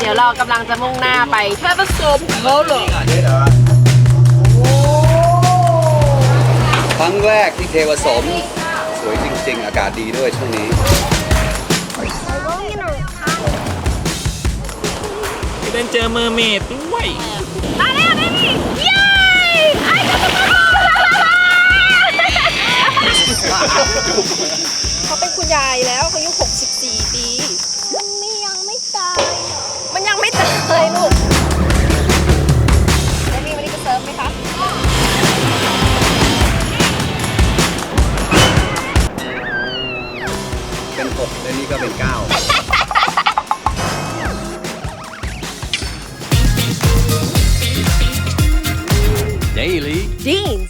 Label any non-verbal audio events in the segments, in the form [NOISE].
เดี๋ยวเรากำลังจะมุ่งหน้าไปเทพสมเขาเหรอครั้งแรกที่เทวสม สวยจริง ๆ อากาศดีด้วยช่วงนี้เดินเจอเมอร์เมดด้วยมาแล้วเบบี้เย้ไอ้จะมาเขาเป็นคุณยายแล้วเขาอายุ64 ปี มันไม่ยังไม่ตาย มันยัง ไม่ตายลูกแล้วมีวันนี้จะเซิร์ฟไหมคะเป็นหกและนี่ก็เป็นเก้า Daily jeans plus yeah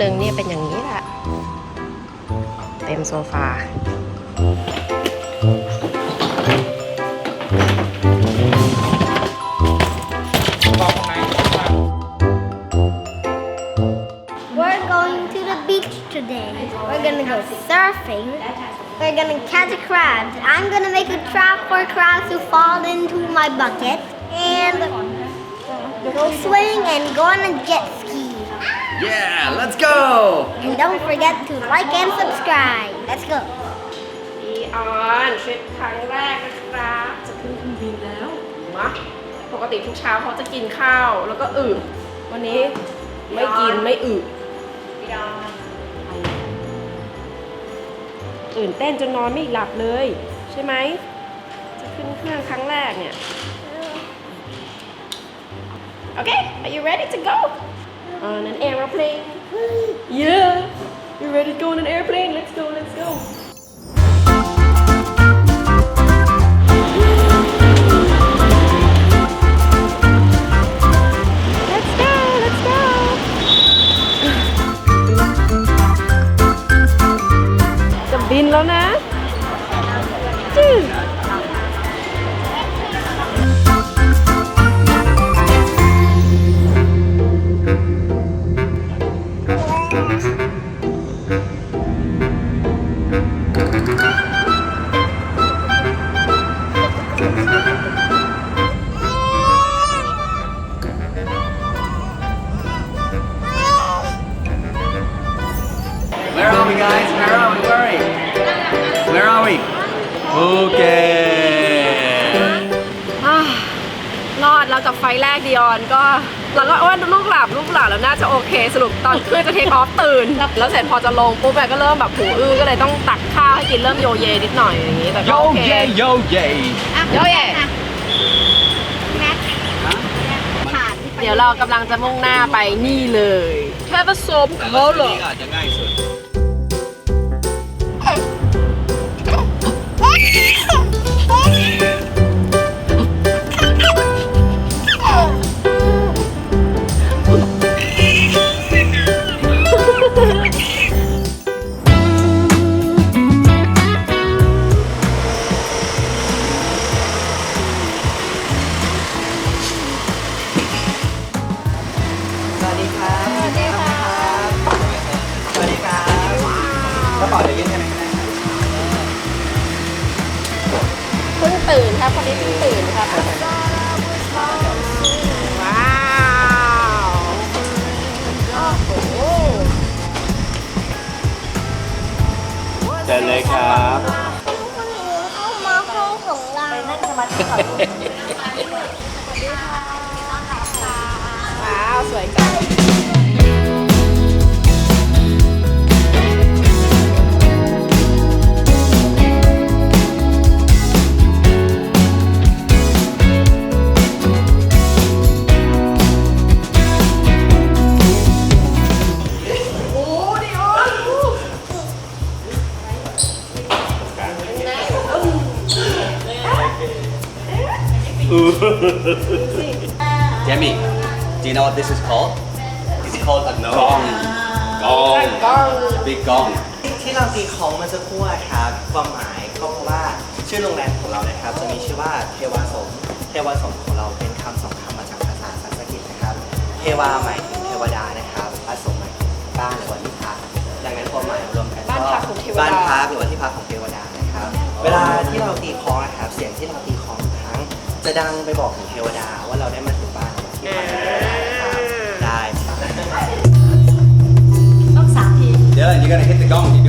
หนึ่งเนี่ยเป็นอย่างนี้แหละ เต็มโซฟา We're going to the beach today. We're gonna go surfing. We're gonna catch crabs. I'm gonna make a trap for crabs to fall into my bucket and go swimming and go on a jet ski. yeah let's go And don't forget to like and subscribe. Let's go. ดีออนทริปครั้งแรกนะครับ จะขึ้นเครื่องบินแล้วมาปกติทุกเช้าเขาจะกินข้าวแล้วก็อึวันนี้ไม่กินไม่อึตื่นเต้นจนนอนไม่หลับเลย ใช่ไหม จะขึ้นเครื่องครั้งแรกเนี่ยโอเค are you ready to go on an airplane yeah you ready to go on an airplane let's go let's go Let's go let's go จะบินแล้วนะจื้อ Where are we guys Where are we Where are we Where are we โอเคอ่ารอดแล้วจากไฟล์แรกดิออนก็เราก็ว่าลูกหลับลูกหลับแล้วน่าจะโอเคสรุปตอนขึ้นจะเทคออฟตื่น แล้วเสร็จพอจะลงปุ๊บแม่ก็เริ่มแบบหูอื้อก็เลยต้องตักข้าวให้กินเริ่มโยเยนิดหน่อยอย่างนี้แต่ก็โยโอเคเยโยเย โยเยแม็กขาดเดี๋ยวเรากำลังจะมุ่งหน้าไปนี่เลย แค่ผสมเขาเหรอ อาจจะง่ายสุด you know what this is called It's called a gong กอง big gong ที่เราตีของเมื่อสักครู่อะครับความหมายก็เพราะว่าชื่อโรงแรมของเรานะครับ จะมีชื่อว่าเทวาสม เทวาสมของเราเป็นคำสองคำมาจากภาษาสันสกฤตนะครับ เทวาหมายถึงเทววดานะครับพระสงฆ์มาบ้านหรือว่าที่พักดังนั้นความหมายรวมกันบ้านพักของเทวดา บ้านพักหรือว่าที่พักของเทวดานะครับ เวลาที่เราตีคล้องนะครับเสียงที่เราตีคล้องทุกครั้ง จะดังไปบอกถึงเทวดาว่าเราได้มาถึงบ้านหรือว่า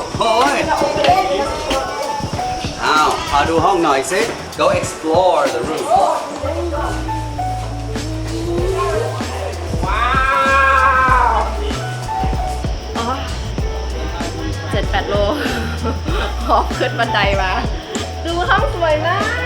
โอ้โหอ้าวพาดูห้องหน่อยสิ go explore the room ว้าวอ๋อเจ็ดแปดโล หอบขึ้นบันไดมา ดูห้องสวยมาก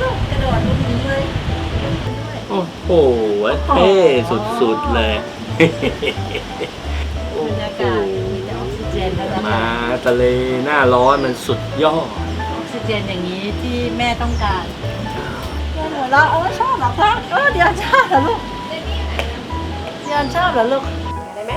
ơi, sao mấy lúc cái đồ của mình ơi โอ้โหเท่สุดๆเลย โอ้บรรยาโหกาศมีแต่ออกซิเจนแล้วนะมาทะเลหน้าร้อนมันสุดยอด ออกซิเจนอย่างนี้ที่แม่ต้องการเดี๋ยวหัวเราะเออชอบเหรอคะเออเดี๋ยวชอบเหรอลูกเดี๋ยวชอบเหรอลูก ได้ไหม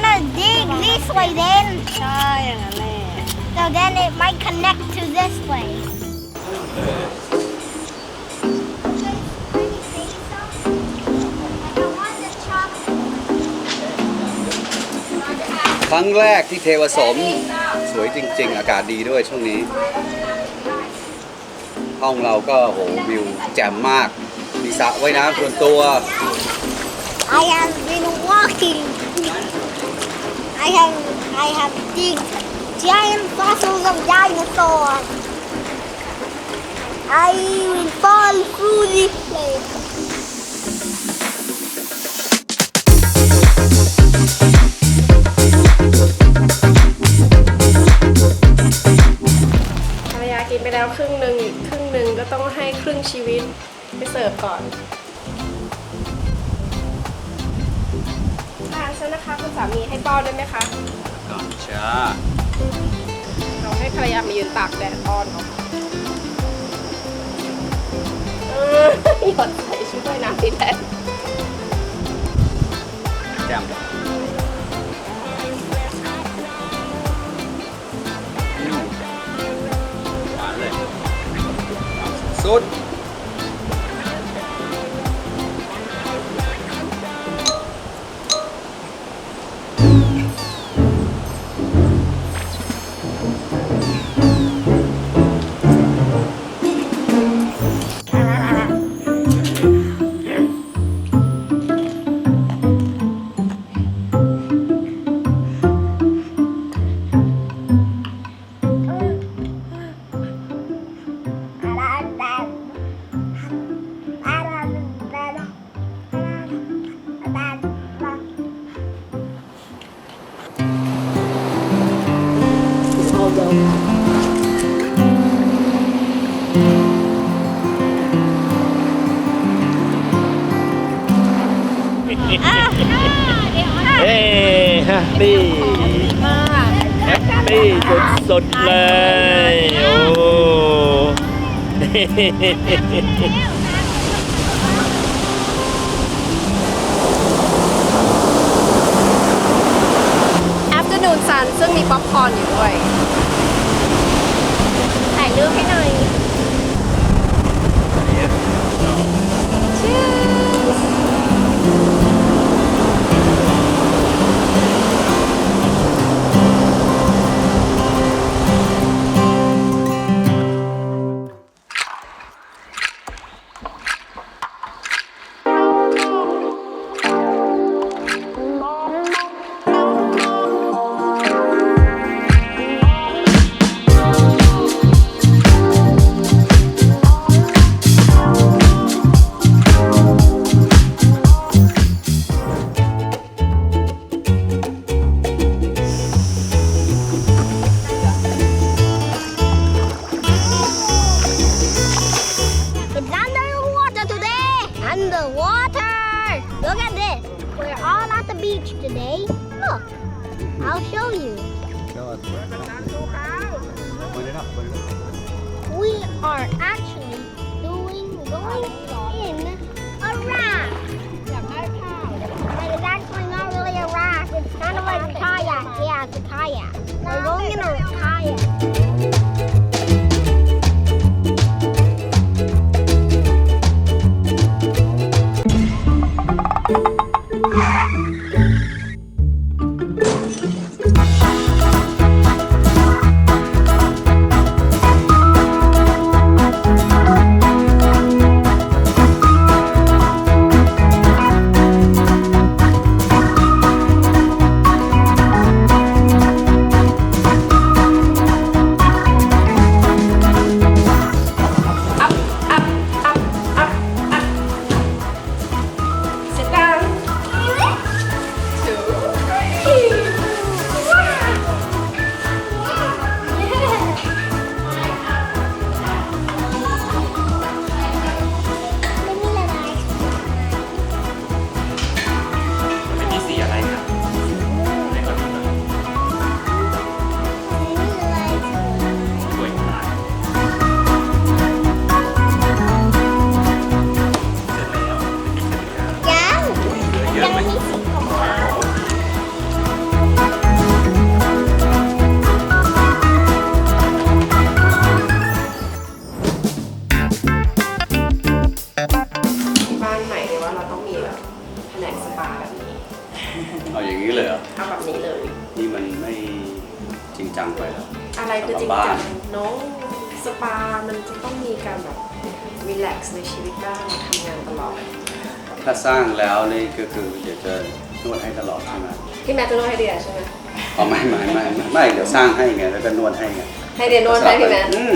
gonna dig this way then. ใช่อย่างนั้นแหละ So then it might connect to this way. chocolate. ครั้งแรกที่เทวสม สวยจริง ๆ อากาศดีด้วยช่วงนี้ ห้องเราก็โหวิวแจ่มมาก มีสระว่ายน้ำส่วนตัว I have been walking. I have I have digged giant fossils of dinosaurs. I will fall through this place. กินไปแล้วครึ่งหนึ่งอีกครึ่งหนึ่งก็ต้องให้ครึ่งชีวิตไปเสิร์ฟก่อน ทานซะนะคะ คุณสามีให้ป้อนได้ไหมคะก่อนจ้าเราให้ภรรยามายืนตากแดดป้อนเขาเออหยดใส่ชุดว่ายน้ำสีแดงแจ่มอืมหวานเลยสุด ดเลย โอ้แอฟเตอร์นูนซันซึ่งมีป๊อปคอร์นอยู่ด้วยถ่ายรูปให้ a raft. But it's actually not really a raft. It's kind of like a kayak. Yeah, it's a kayak. We're going in a kayak. การแบบรีแลกซ์ในชีวิตบ้างทำงานตลอด ถ้าสร้างแล้วนี่ก็คือเดี๋ยวจะนวดให้ตลอดใช่ไหมพี่แม่จะนวดให้เดียใช่ไหมอ๋อไม่ไม่ไม่ไม่ไม่เดี๋ยวสร้างให้ไงแล้วก็นวดให้ไงให้เดียนวดให้พี่แม่อืม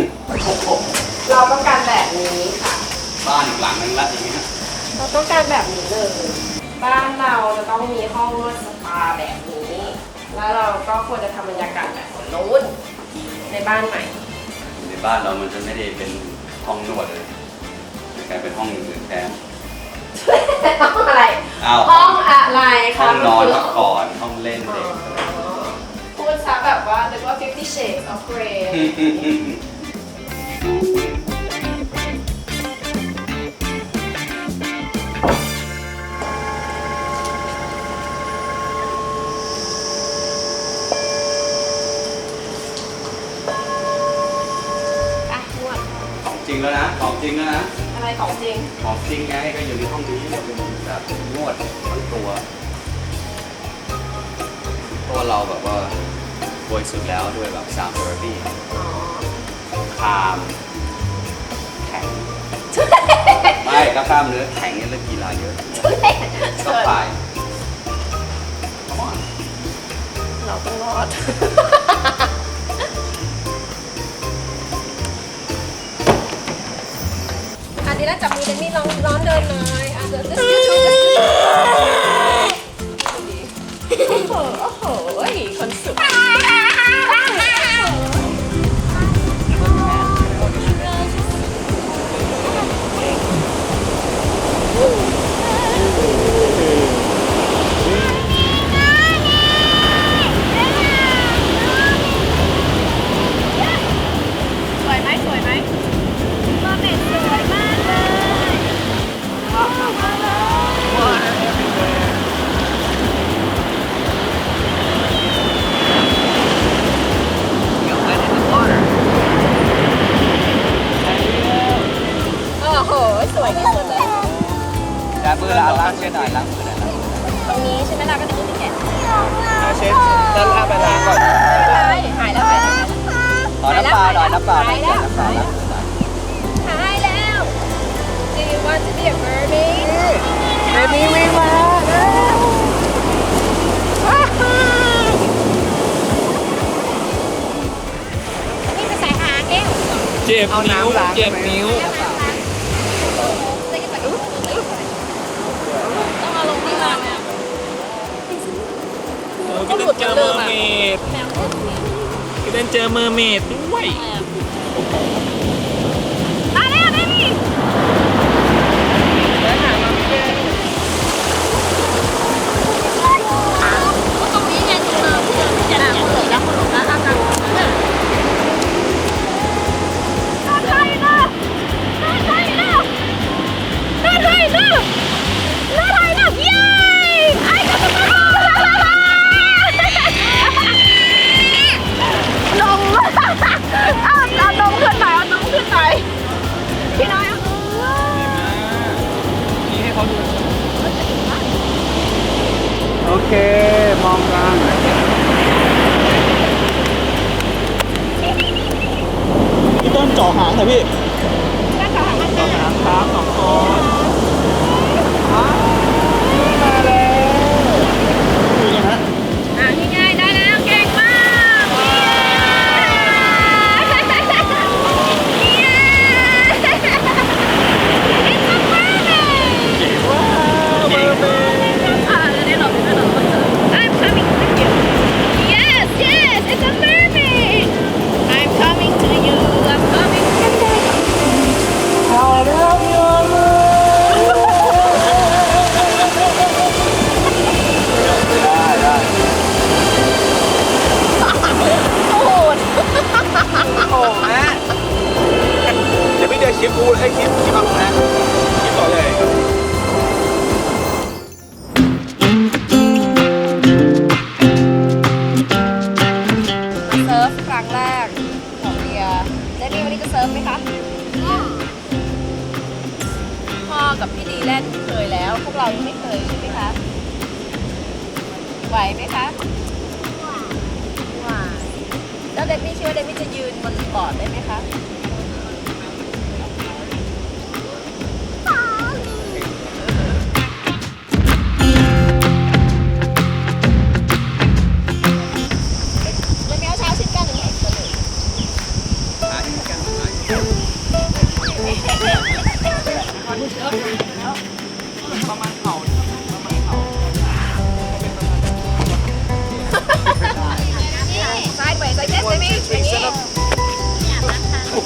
เราต้องการแบบนี้ค่ะ บ้านอีกหลังนึงละอย่างเงี้ยเราต้องการแบบนี้เลยบ้านเราจะต้องมีห้องนวดสปาแบบนี้ แล้วเราก็ควรจะทำบรรยากาศแบบนู้นในบ้านใหม่ ในบ้านเรามันจะไม่ได้เป็น ห้องนวดเลยกลายเป็นห้องอื่นแทนห้องอะไร อ้าวห้องอะไรห้คะองนอนมัพักผ่อนห้องเล่นเด็กพูดซะแบบว่านึกว่า Fifty Shades of Grey อะ ริงแล้วนะของจริงแล้วนะอะไรของจริง ของจริงไงก็อยู่ในห้องนี้เป็นแบบนวดทั้งตัวเพราะว่าเราแบบว่าบริสุดแล้วด้วยแบบซาวด์เทอราปีอ๋อ คามแข็ง ไม่ก็กล้ามเนื้อแข็งเนี่ยเล่นกีฬาเยอะก็ไป Come on เราต้องรอด แล้วจับมือเดมี่ร้อนร้อนเดินหน่อยอะเดิน just you two เจ็บนิ้วเจ็บนิ้ว ต้องเอาลงที่ลาเนี่ยโอ้ต้นเจอเมอร์เมดพี่เต้นเจอเมอร์เมดด้วย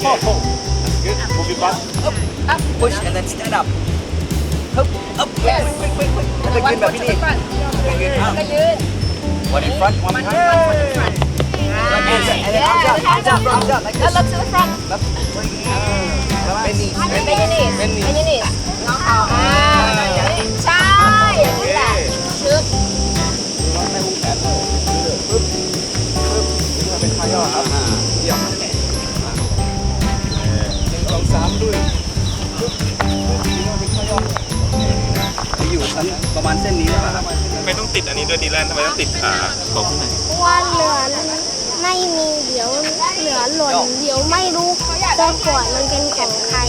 up, hold. Good. Up, Move your. Up, up, push, and then stand up. Up, up, yes. quick, quick, quick, quick. แล้วก็ยืนแบบพี่นี่แล้วก็ยืนแล้วก็ยืน One in front, one behind. One in front. Like and then arms up, arms up, arms up, like this. Now to the front. Bend knees, bend knees, bend knees. ประมาณเส้นนี้ได้ป่ะครับไม่ต้องติดอันนี้ด้วยดีแลนทำไมต้องติดขาของข้นว่าเหลือไม่มีเดี๋ยวเหลือหล่นเดี๋ยวไม่รู้ตักขวดมันเป็นของใคร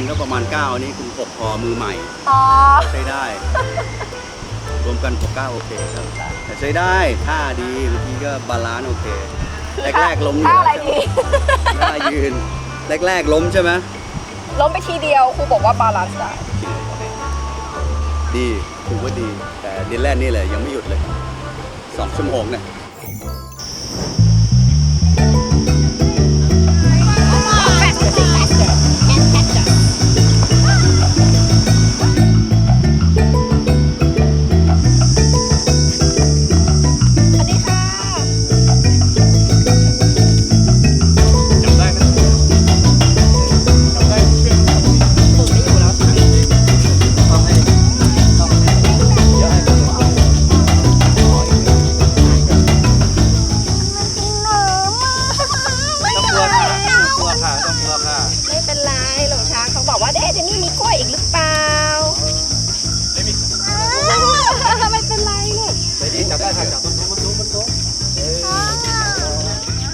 นก็ประมาณเก้านี่คุณหกพอมือใหม่ อ๋อ ใช้ได้ รวมกันหกเก้าโอเคครับแต่ใช้ได้ท่าดีเมื่อกี้ก็บาลานซ์โอเค แรกๆล้มอยู่ท่าอะไรดี ท่ายืน แรกๆล้มใช่ไหมล้มไปทีเดียวครูบอกว่าบาลานซ์ได้ดีถือว่าดี แต่เดือนแรกนี่แหละยังไม่หยุดเลยสองชั่วโมงเนี่ยส ไม่ดีจับได้ค่ะจับต้นมันสูงมันสูง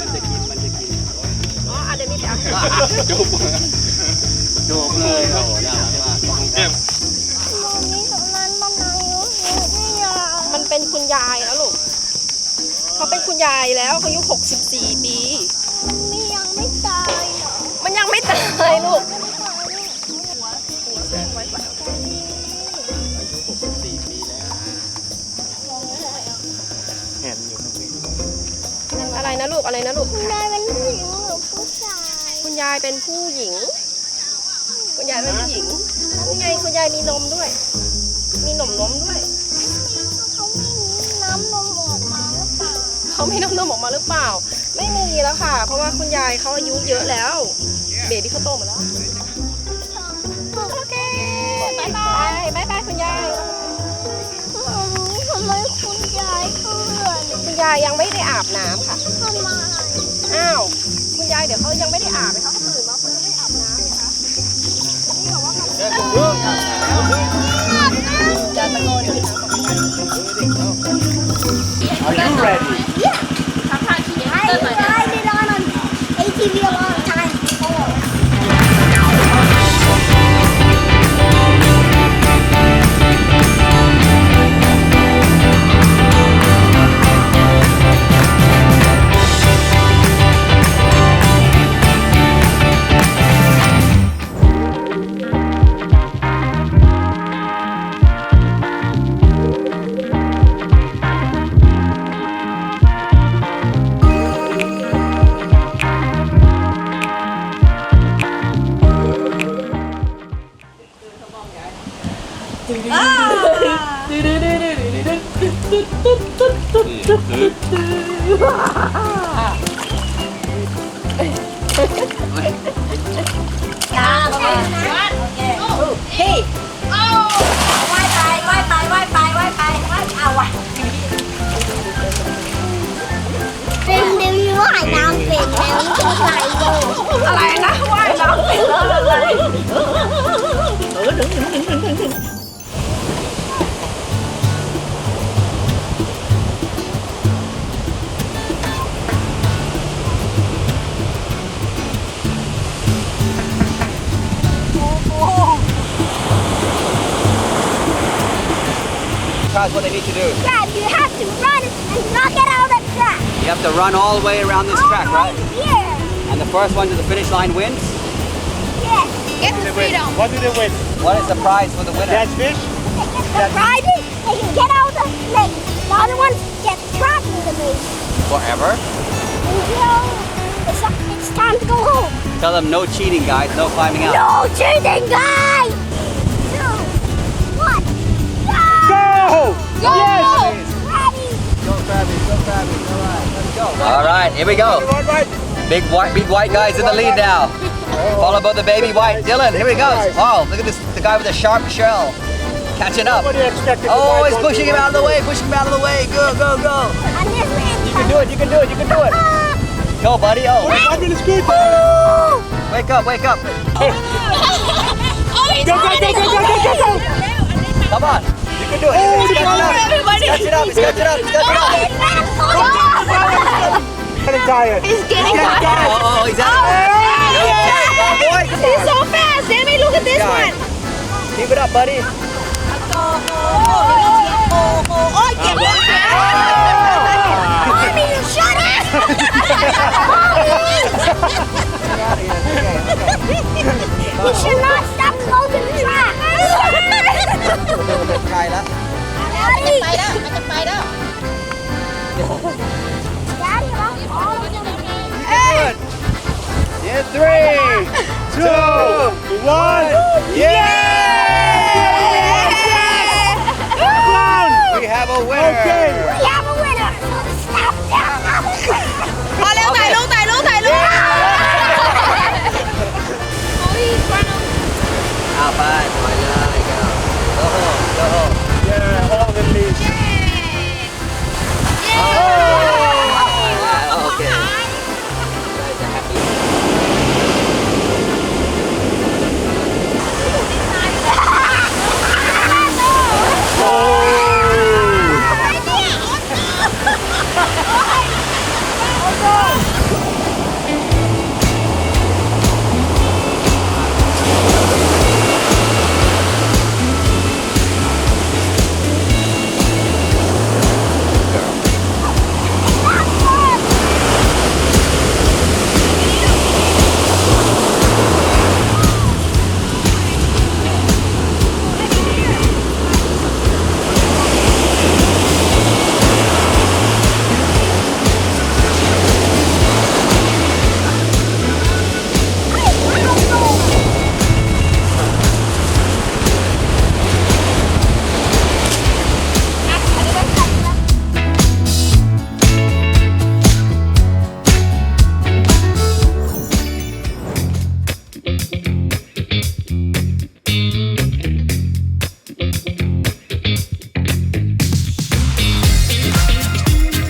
มันจะกินมันจะกินอ๋ออาจจะมีแต่จบโดบเลยโอ้โหน่ารักมากเอ็มมันเป็นคุณยายแล้วลูกเขาเป็นคุณยายแล้วเขาอายุ 64 ปี มันยังไม่ตายลูก นะลูกอะไรนะลูกนายเป็นผู้หญิงหรือผู้ชายคุณยายเป็นผู้หญิง คุณยายเป็นผู้หญิงนี่ไงคุณยายมีนมด้วย มีนมนมด้วยเขาไม่มีน้ำนมออกมาหรือเปล่าเขามีน้ำนมออกมาหรือเปล่า ไม่มีแล้วค่ะ เพราะว่าคุณยายเขาอายุเยอะแล้ว เบบี้เขาโตหมดแล้ว ยายยังไม่ได้อาบน้ำค่ะ ทำไมอ้าว คุณยายเดี๋ยวเขายังไม่ได้อาบเลยเขาตื่นมาเขายังไม่ได้อาบน้ำเลยคะนี่บอกว่าเขาจะตะโกนอยู่ที่น้ำตกไป Are you ready I tried it on an ATV a 네. That's what they need to do. Dad, you have to run and knock it out of the track You have to run all the way around this track, right? Here, And the first one to the finish line wins. yes Get the freedom What do they win? What is the prize for the winner? Catch fish? The prizes, they can get out of the lake The other ones get trapped in the lake Forever. Until it's, it's time to go home Tell them no cheating, guys. No climbing out. No cheating, guys! Go! Go! Yes! Go, Travis. Go, Travis. All right, let's go. All right, here we go. Right, right. Big white, big white guy's in the lead now. Followed by the baby white Dylan. Here he goes. Oh, look at this. The guy with the sharp shell. Catching up. Nobody expected Oh, he's pushing him out of the way. Pushing him out of the way. Go, go, go. And this man You can do it. You can do it. You can do it. Go, buddy. Oh. minute is good. Wake up, wake up. [LAUGHS] Go, go, go, go, go, go, go, go! Come on you can do it. Oh, He's catching up. Catch it up. Catch it up. He's catching up. He's getting tired. He's getting tired. Oh, he's out. Oh, yeah. He's so fast. Demi, look at this one. Keep it up, buddy. Oh, oh, oh, yeah. Mommy, shut up. Mommy You should not stop closing the trap. ไกลแล้ว Daddy. ไปแล้วมันจะไปแล้ว Daddy, I'm all of them. Good. In three, two, one. Yeah! We have a winner.